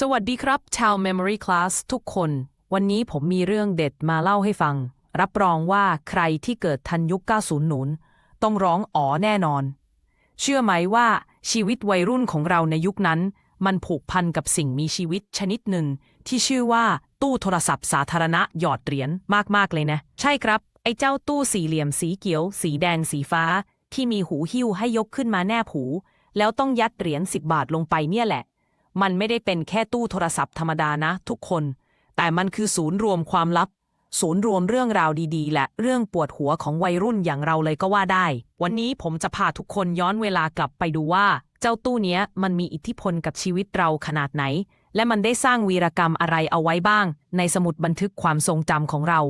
สวัสดีครับ ชาว Memory Class ทุกคน วันนี้ผมมีเรื่องเด็ดมาเล่าให้ฟัง รับรองว่าใครที่เกิดทันยุค 90 หนุน ต้องร้องอ๋อแน่นอน เชื่อไหมว่าชีวิตวัยรุ่นของเราในยุคนั้น มันผูกพันกับสิ่งมีชีวิตชนิดหนึ่ง ที่ชื่อว่าตู้โทรศัพท์สาธารณะหยอดเหรียญมากๆเลยนะ ใช่ครับ ไอ้เจ้าตู้สี่เหลี่ยมสีเขียว สีแดงสีฟ้า ที่มีหูหิ้วให้ยกขึ้นมาแนบหู แล้วต้องยัดเหรียญ10 บาทลงไปเนี่ยแหละ มันไม่ได้เป็นแค่ตู้โทรศัพท์ธรรมดานะ ทุกคน แต่มันคือศูนย์รวมความลับ ศูนย์รวมเรื่องราวดีๆ และเรื่องปวดหัวของวัยรุ่นอย่างเราเลยก็ว่าได้ วันนี้ผมจะพาทุกคนย้อนเวลากลับไปดูว่า เจ้าตู้เนี้ยมันมีอิทธิพลกับชีวิตเราขนาดไหน และมันได้สร้างวีรกรรมอะไรเอาไว้บ้าง ในสมุดบันทึกความทรงจำของเรา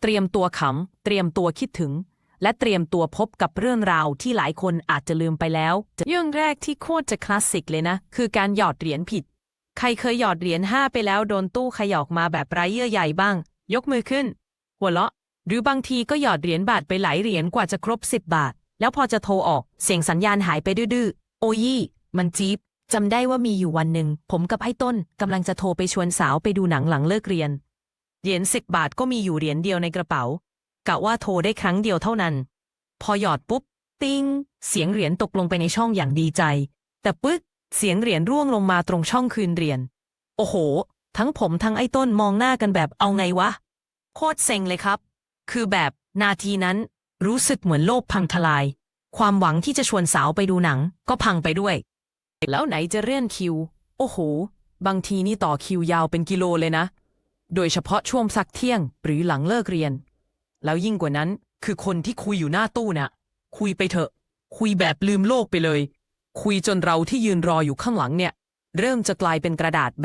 เตรียมตัวขำเตรียมตัวคิดถึง และเตรียมตัวพบกับเรื่องราวที่หลายคนอาจจะลืมไปแล้ว เรื่องแรกที่โคตรจะคลาสสิกเลยนะ คือการหยอดเหรียญผิด ใครเคยหยอดเหรียญห้าไปแล้วโดนตู้ขยอกมาแบบไร้เยื่อใยบ้าง ยกมือขึ้น หัวเราะ หรือบางทีก็หยอดเหรียญบาทไปหลายเหรียญกว่าจะครบสิบบาท แล้วพอจะโทรออก เสียงสัญญาณหายไปดื้อๆโอยี่มันจี๊บจำได้ว่ามีอยู่วันหนึ่ง ผมกับไอ้ต้นกำลังจะโทรไปชวนสาวไปดูหนังหลังเลิกเรียน เหรียญสิบบาทก็มีอยู่เหรียญเดียวในกระเป๋า กะว่าโทรได้ครั้งเดียวเท่านั้น พอหยอดปุ๊บ ติ้ง เสียงเหรียญตกลงไปในช่องอย่างดีใจ แต่ปึ๊ก เสียงเหรียญร่วงลงมาตรงช่องคืนเหรียญ โอ้โห ทั้งผมทั้งไอ้ต้นมองหน้ากันแบบเอาไงวะ โคตรเซ็งเลยครับ คือแบบนาทีนั้นรู้สึกเหมือนโลกพังทลาย ความหวังที่จะชวนสาวไปดูหนัง ก็พังไปด้วย แล้วไหนจะเลื่อนคิว โอ้โห บางทีนี่ต่อคิวยาวเป็นกิโลเลยนะ โดยเฉพาะช่วงสักเที่ยงหรือหลังเลิกเรียน แล้วยิ่งกว่านั้น คือคนที่คุยอยู่หน้าตู้น่ะ คุยไปเถอะ คุยแบบลืมโลกไปเลย คุยจนเราที่ยืนรออยู่ข้างหลังเนี่ย เริ่มจะกลายเป็นกระดาษแ